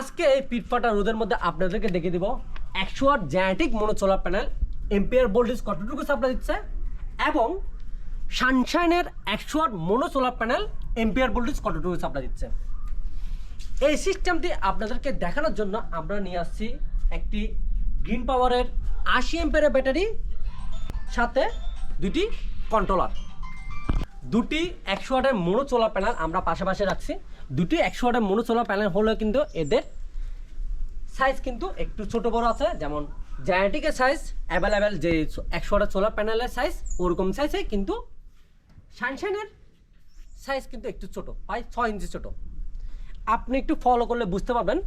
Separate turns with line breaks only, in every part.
আজকে এই পিটফাটা রোদের মধ্যে আপনাদেরকে দেখে দিব একশো আট জ্যানেটিক mono solar panel ampere voltage কতটুকু সাপ্লাই দিচ্ছে, এবং সানশাইনের একশো আট mono solar panel ampere voltage কতটুকু সাপ্লাই দিচ্ছে। এই সিস্টেমটি আপনাদেরকে দেখানোর জন্য আমরা নিয়ে আসছি একটি গ্রিন পাওয়ারের আশি এম্পিয়ারের ব্যাটারি সাথে দুটি কন্ট্রোলার দুটি একশো ওয়াটের মোনো সোলার প্যানেল আমরা পাশাপাশি রাখছি। দুটি একশো ওয়াটের মোনো সোলার প্যানেল হলেও কিন্তু এদের সাইজ কিন্তু একটু ছোট বড় আছে। যেমন জায়ান্টিকের সাইজ অ্যাভেলেবেল যে একশো ওয়াটের সোলার প্যানেলের সাইজ ওরকম সাইজে কিন্তু সানশাইনের সাইজ কিন্তু একটু ছোট, প্রায় ছয় ইঞ্চি ছোট। আপনি একটু ফলো করলে বুঝতে পারবেন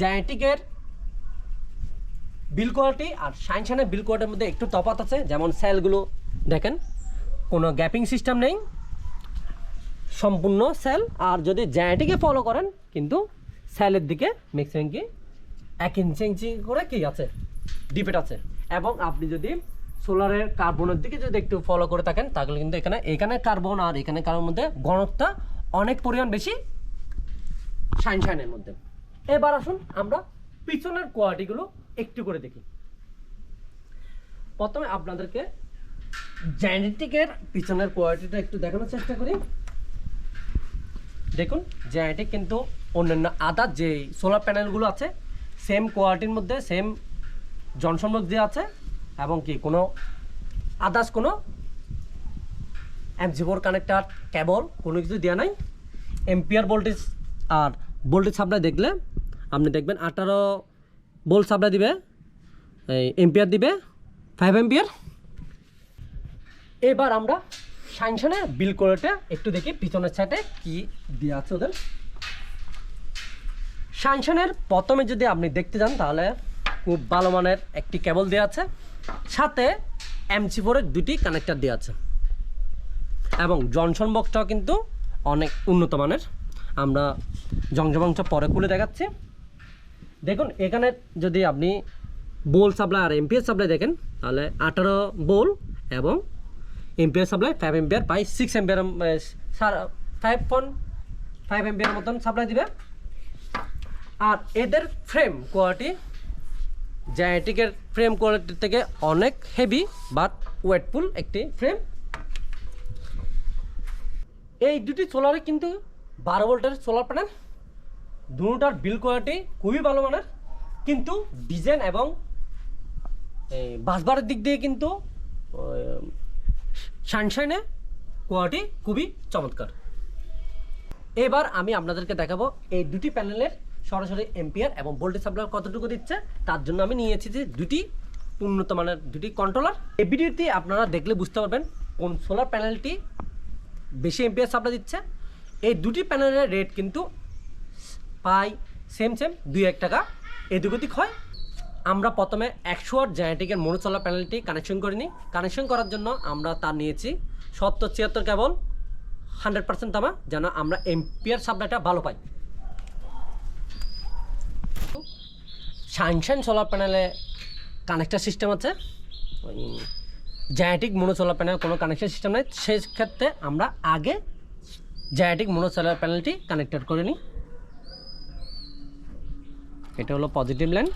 জায়ান্টিকের বিল কোয়ালিটি আর সানশাইনের বিল কোয়ালিটির মধ্যে একটু তফাৎ আছে। যেমন সেলগুলো দেখেন। কোনো গ্যাপিং সিস্টেম নেই। সম্পূর্ণ সেল আর যদি জ্যাটিকে ফলো করেন, কিন্তু সেলের দিকে ম্যাক্সিমাম কি এক ইঞ্চি ইঞ্চি করে কি আছে? ডিপেট আছে। এবং আপনি যদি সোলারের কার্বনের দিকে যদি একটু ফলো করে থাকেন, তাহলে কিন্তু এখানে এখানে কার্বন আর এখানে কার্বন মধ্যে ঘনত্বটা অনেক পরিমাণ বেশি শাইন শাইনের মধ্যে। এবার আসুন আমরা পিছনের কোয়ালিটিগুলো একটু করে দেখি। প্রথমে আপনাদেরকে জেনেটিকের পিছনের কোয়ালিটিটা একটু দেখানোর চেষ্টা করি। দেখুন জেনেটিক কিন্তু অন্যান্য আদার যে সোলার প্যানেলগুলো আছে সেম কোয়ালিটির মধ্যে সেম জনসম্মুখ দিয়ে আছে, এবং কি কোনো আদার্স কোনো এমজিবোর কানেক্টার কেবল কোনো কিছু দেওয়া নাই। এম্পিয়ার ভোল্টেজ আর ভোল্টেজ সাপ্লাই দেখলে আপনি দেখবেন আঠারো ভোল্ট সাপ্লাই দিবে, এই এম্পিয়ার দিবে ফাইভ এম্পিয়ার এবার আমরা সাইনশনের বিল কোয়ালিটি একটু দেখি, পিছনের সাইডে কি দেওয়া আছে ওদের। সাইনশনের প্রথমে যদি আপনি দেখতে যান, তাহলে খুব ভালো মানের একটি কেবল দেওয়া আছে। সাথে এমসি ফোরের দুটি কানেক্টার দেওয়া আছে। এবং জনসন বক্সটাও কিন্তু অনেক উন্নত মানের। আমরা জংজবংশ পরে খুলে দেখাচ্ছি। দেখুন, এখানে যদি আপনি বোল সাপ্লাই আর এমপিএস সাপ্লাই দেখেন, তাহলে আঠারো বোল এবং ampere supply five ampere by six ampere five point five ampere মতন সাপ্লাই দিবে। আর এদের ফ্রেম কোয়ালিটি জায়টিকের ফ্রেম কোয়ালিটি থেকে অনেক হেভি বাট ওয়েটফুল একটি ফ্রেম এই দুটি সোলারে কিন্তু বারো ভোল্টের সোলার প্যানেল দুটার বিল কোয়ালিটি খুবই ভালো মানের, কিন্তু ডিজাইন এবং এই বাসবারের দিক দিয়ে কিন্তু সানশাইনে কোয়ালিটি খুবই চমৎকার। এবার আমি আপনাদেরকে দেখাবো এই দুটি প্যানেলের সরাসরি এম্পিয়ার এবং ভোল্টেজ সাপ্লাই কতটুকু দিচ্ছে। তার জন্য আমি নিয়েছি যে দুটি উন্নত মানের দুটি কন্ট্রোলার এই ভিডিওতে আপনারা দেখলে বুঝতে পারবেন কোন সোলার প্যানেলটি বেশি এম্পিয়ার সাপ্লাই দিচ্ছে। এই দুটি প্যানেলের রেট কিন্তু পাই সেম সেম দুই এক টাকা। এদিক ওদিক হয়। আমরা প্রথমে একশো আট জেনেটিকের মোনো সোলার প্যানেলটি কানেকশন করে নিই কানেকশন করার জন্য আমরা তার নিয়েছি। সত্তর ছিয়াত্তর কেবল হান্ড্রেড পার্সেন্ট তামা যেন আমরা এম্পিয়ার সাপ্লাইটা ভালো পাই। সানশাইন সোলার প্যানেলে কানেক্টার সিস্টেম আছে। ওই জায়াটিক মোনো সোলার প্যানেল কোনো কানেকশন সিস্টেম নেই। সেই ক্ষেত্রে আমরা আগে জায়াটিক মোনো সোলার প্যানেলটি কানেক্টেড করে নিই এটা হলো পজিটিভ লাইন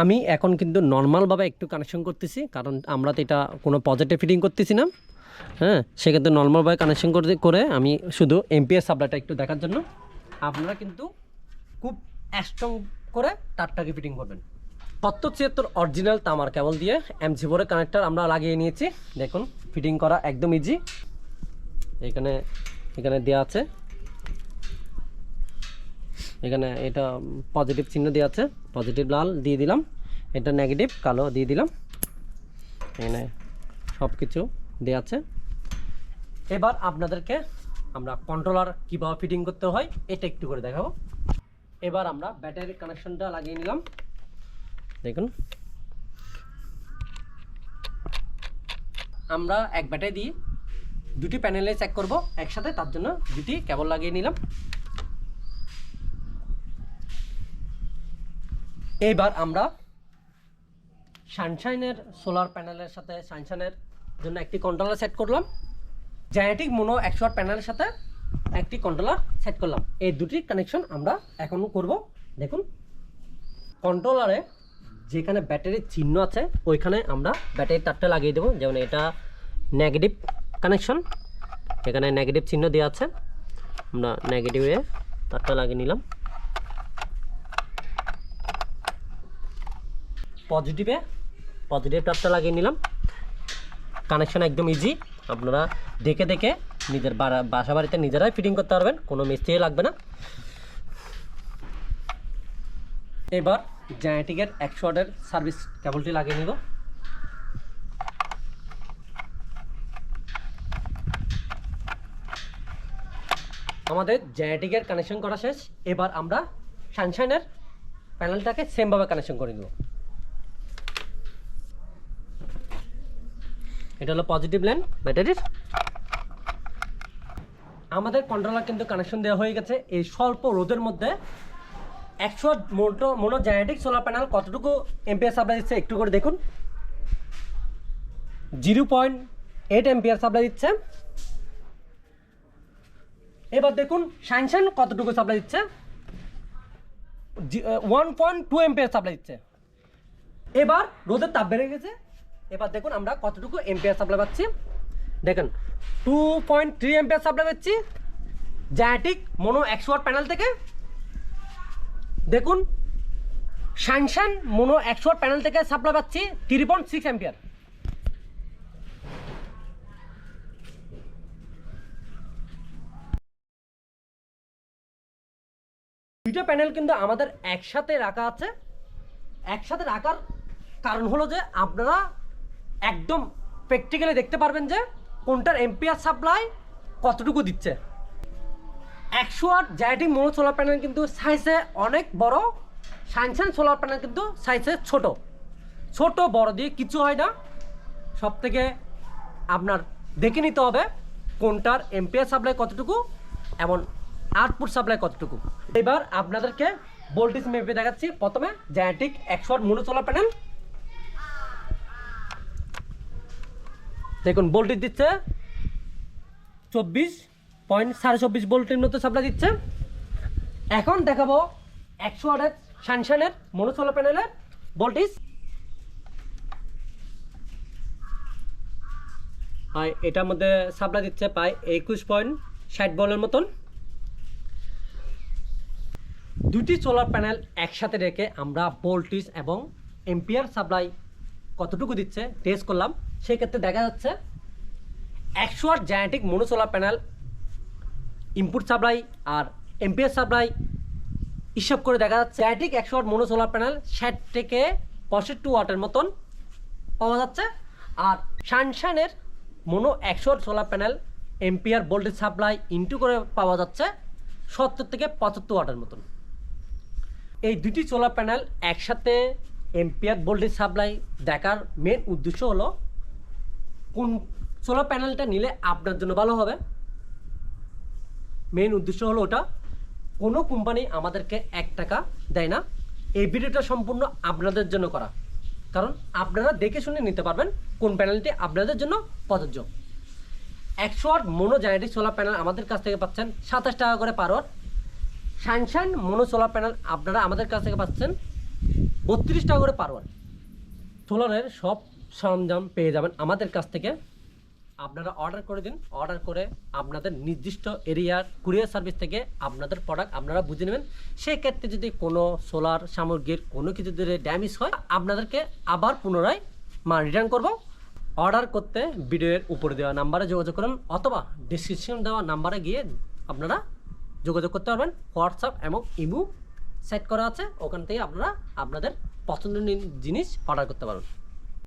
আমি এখন কিন্তু নর্মালভাবে একটু কানেকশন করতেছি, কারণ আমরা তো এটা কোনো পজিটিভ ফিটিং করতেছি না। হ্যাঁ সেক্ষেত্রে নর্মালভাবে কানেকশন করতে, করে আমি শুধু এমপিএস সাপ্লাইটা একটু দেখার জন্য। আপনারা কিন্তু খুব স্ট্রং করে তারটাকে ফিটিং করবেন। সত্তর ছিয়াত্তর অরিজিনাল তামার কেবল দিয়ে এমজি ফোরের কানেক্টার আমরা লাগিয়ে নিয়েছি। দেখুন ফিটিং করা একদম ইজি এখানে এখানে দেওয়া আছে। এখানে এটা পজিটিভ চিহ্ন দেওয়া আছে। পজিটিভ লাল দিয়ে দিলাম। এটা নেগেটিভ কালো দিয়ে দিলাম। এখানে সব কিছু দেওয়া আছে। এবার আপনাদেরকে আমরা কন্ট্রোলার কীভাবে ফিটিং করতে হয়, এটা একটু করে দেখাবো। এবার আমরা ব্যাটারির কানেকশনটা লাগিয়ে নিলাম। দেখুন। আমরা এক ব্যাটারি দিয়ে দুটি প্যানেলে চেক করব। একসাথে তার জন্য দুটি কেবল লাগিয়ে নিলাম। এবার আমরা সানশাইনের সোলার প্যানেলের সাথে, সানশাইনের জন্য একটি কন্ট্রোলার সেট করলাম। জেনেটিক মোনো একশো প্যানেলের সাথে একটি কন্ট্রোলার সেট করলাম। এই দুটি কানেকশন আমরা এখন করব। দেখুন কন্ট্রোলারে যেখানে ব্যাটারির চিহ্ন আছে, ওইখানে আমরা ব্যাটারির তারটা লাগিয়ে দেবো। যেমন এটা নেগেটিভ কানেকশন এখানে নেগেটিভ চিহ্ন দেওয়া আছে। আমরা নেগেটিভে তারটা লাগিয়ে নিলাম। পজিটিভে পজিটিভ তারটা লাগিয়ে নিলাম। কানেকশন একদম ইজি আপনারা দেখে দেখে নিজের বাসা বাড়িতে নিজেরাই ফিটিং করতে পারবেন, কোনো মিস্ত্রি লাগবে না। এবার জেনেটিকের একশো সার্ভিস কেবলটি লাগিয়ে নিব। আমাদের জেনেটিকের কানেকশন করা শেষ। এবার আমরা সানশাইনের প্যানেলটাকে সেমভাবে কানেকশন করে দেবো এটা হলো পজিটিভ লাইন ব্যাটারির আমাদের কন্ট্রোলার কিন্তু কানেকশন দেওয়া হয়ে গেছে এই স্বল্প রোদের মধ্যে। একশো মোটো মোনো জেনেটিক সোলার প্যানেল কতটুকু এমপিআর সাপ্লাই দিচ্ছে একটু করে দেখুন। Zero point eight ampere supply দিচ্ছে। এবার দেখুন সানশাইন কতটুকু সাপ্লাই দিচ্ছে। One point two ampere supply দিচ্ছে। এবার রোদের তাপ বেড়ে গেছে। এবার দেখুন আমরা কতটুকু এমপিআর সাপ্লাই পাচ্ছি। দেখেন two point three ampere supply পাচ্ছি জায়াটিক মোনো একশো ওয়াট প্যানেল থেকে। দেখুন শানশান মোনো একশো ওয়াট প্যানেল থেকে সাপ্লাই পাচ্ছি থ্রি পয়েন্ট সিক্স এমপিআর দুইটা প্যানেল কিন্তু আমাদের একসাথে রাখা আছে। একসাথে রাখার কারণ হলো যে আপনারা একদম প্র্যাকটিক্যালি দেখতে পারবেন যে কোনটার এমপিআর সাপ্লাই কতটুকু দিচ্ছে। একশো আট জাইটিং মোনো সোলার প্যানেল কিন্তু সাইজে অনেক বড় সানসান সোলার প্যানেল কিন্তু সাইজে ছোট। ছোট, বড় দিয়ে কিছু হয় না। সব থেকে আপনার দেখে নিতে হবে কোনটার এমপিআর সাপ্লাই কতটুকু এমন আউটপুট সাপ্লাই কতটুকু। এবার আপনাদেরকে ভোল্টেজ মেপে দেখাচ্ছি। প্রথমে জায়াটিক একশো আট মোনো সোলার প্যানেল দেখুন ভোল্টেজ দিচ্ছে চব্বিশ পয়েন্ট সাড়ে চব্বিশ ভোল্টের মতো সাপ্লাই দিচ্ছে। এখন দেখাবো একশো আটের সানশানের মোনো সোলার প্যানেলের ভোল্টেজ আর এটার মধ্যে সাপ্লাই দিচ্ছে প্রায় একুশ পয়েন্ট ষাট বলের মতন। দুটি সোলার প্যানেল একসাথে রেখে আমরা ভোল্টেজ এবং এম্পিয়ার সাপ্লাই কতটুকু দিচ্ছে টেস্ট করলাম। সেক্ষেত্রে দেখা যাচ্ছে একশো আট জায়ান্টিক mono solar panel input supply আর এম্পিয়ার সাপ্লাই হিসাব করে দেখা যাচ্ছে জায়ান্টিক একশো আট মোনো সোলার প্যানেল ষাট থেকে পঁয়ষট্টি ওয়াটের মতন পাওয়া যাচ্ছে। আর সানশানের মোনো একশো আট solar panel ampere voltage supply into করে পাওয়া যাচ্ছে সত্তর থেকে পঁচাত্তর ওয়াটের মতন। এই দুটি সোলার প্যানেল একসাথে এম্পিয়ার ভোল্টেজ সাপ্লাই দেখার মেন উদ্দেশ্য হলো কোন সোলার প্যানেলটা নিলে আপনার জন্য ভালো হবে? মেন উদ্দেশ্য হলো ওটা। কোনো কোম্পানি আমাদেরকে এক টাকা দেয় না। এই ভিডিওটা সম্পূর্ণ আপনাদের জন্য করা। কারণ আপনারা দেখে শুনে নিতে পারবেন কোন প্যানেলটি আপনাদের জন্য প্রযোজ্য। একশো আট মোনো জেনারেটিক সোলার প্যানেল আমাদের কাছ থেকে পাচ্ছেন, সাতাশ টাকা করে per watt sunshine mono solar panel আপনারা আমাদের কাছ থেকে পাচ্ছেন, বত্রিশ টাকা করে পার ওয়াট সোলারের সব সরঞ্জাম পেয়ে যাবেন। আমাদের কাছ থেকে আপনারা অর্ডার করে দিন। অর্ডার করে আপনাদের নির্দিষ্ট এরিয়ার কুরিয়ার সার্ভিস থেকে আপনাদের প্রোডাক্ট আপনারা বুঝে নেবেন। সেক্ষেত্রে যদি কোনো সোলার সামগ্রীর কোনো কিছু যদি ড্যামেজ হয়, আপনাদেরকে আবার পুনরায় মা রিটার্ন করব। অর্ডার করতে ভিডিওর উপরে দেওয়া নাম্বারে যোগাযোগ করুন অথবা ডিসক্রিপশন দেওয়া নাম্বারে গিয়ে আপনারা যোগাযোগ করতে পারবেন। হোয়াটসঅ্যাপ এবং ইমু সেট করা আছে। ওখান থেকে আপনারা আপনাদের পছন্দের জিনিস অর্ডার করতে পারবেন।